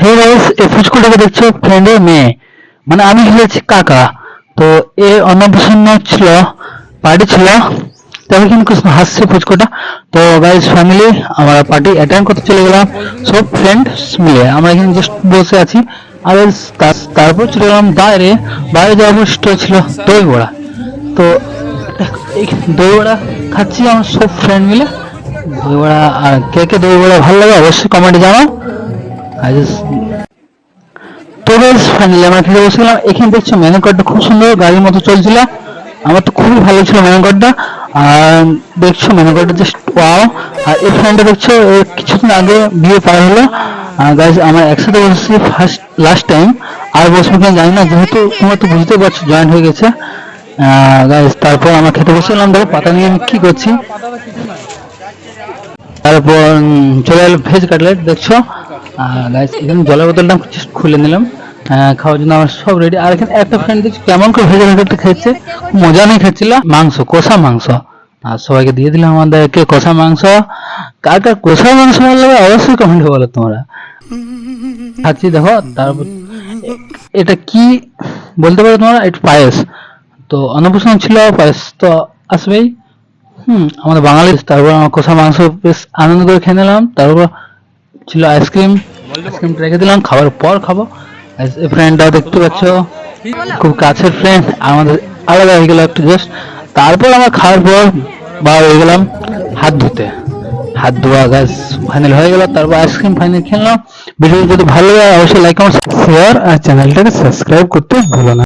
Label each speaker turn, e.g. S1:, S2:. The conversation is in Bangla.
S1: হে গাইস এই ফুচকুটাকে দেখছ? ফ্রেন্ডের মেয়ে। মানে আমি হয়েছি কাকা। তো এ অন্নপ্রাশন ছিল পার্টি ছিল। তবে কিন্তু হাসছে ফুচকুটা। তো গাইস ফ্যামিলি আমরা পার্টি অ্যাটেন্ড করতে চলে গেলাম। সব ফ্রেন্ডস মিলে আমরা এখানে জাস্ট বসে আছি। আর তারপর চলে গেলাম বাইরে। বাইরে যাওয়ার পর স্টোর ছিল দই বড়া তো দই বড়া খাচ্ছি আমার সব ফ্রেন্ড মিলে। দই বড়া আর কে কে দই বড়া ভালো লাগে অবশ্যই কমেন্টে জানাও। I just তো বেশ ফাইনালি আমরা এখানে দেখছ কার্ডটা খুব সুন্দর মতো আমার তো খুবই ভালো ছিল কার্ডটা আর দেখছ কার্ডটা দেখছ কিছুদিন আগে বিয়ে পার হলো। একসাথে বসেছি ফার্স্ট লাস্ট টাইম আর জানি না, যেহেতু তোমরা তো বুঝতে পারছ জয়েন হয়ে গেছে। তারপর আমরা খেতে বসেছিলাম দেখো, পাতা নিয়ে আমি কি করছি। তারপর চলে এলো ভেজ কাটলেট দেখছ? জলের বোতলটা খুলে নিলাম। খাওয়ার জন্য আমার সব রেডি আর এখানে একটা ফ্রেন্ড দেখছি, কেমন করে খুব মজা নিয়ে খাচ্ছিল। মাংস, কষা মাংস। আর সবাইকে দিয়ে দিলাম আমাদেরকে কষা মাংস। কার কার কষা মাংস ভালো লাগে অবশ্যই বলো তোমরা। খাচ্ছি, দেখো, তারপর এটা কি বলতে পারো তোমরা? পায়েস। তো অন্নপ্রাশন ছিল, পায়েস তো আসবেই। হুম, আমাদের বাঙালি, তারপর আমার কষা মাংস বেশ আনন্দ করে খেয়ে নিলাম। তারপর ছিল আইসক্রিম আইসক্রিম রেখে দিলাম খাবার পর খাব। ফ্রেন্ডটাও দেখতে পাচ্ছ। খুব কাছের ফ্রেন্ড আমাদের আলাদা হয়ে গেল একটু জাস্ট তারপর আমরা খাওয়ার পর বার হয়ে গেলাম হাত ধুতে। হাত ধোয়া গাছ ফাইনাল হয়ে গেল। তারপর আইসক্রিম ফাইনাল খেলাম ভিডিও যদি ভালো লাগে অবশ্যই লাইক কমেন্ট শেয়ার আর চ্যানেলটাকে সাবস্ক্রাইব করতে ভুলো না।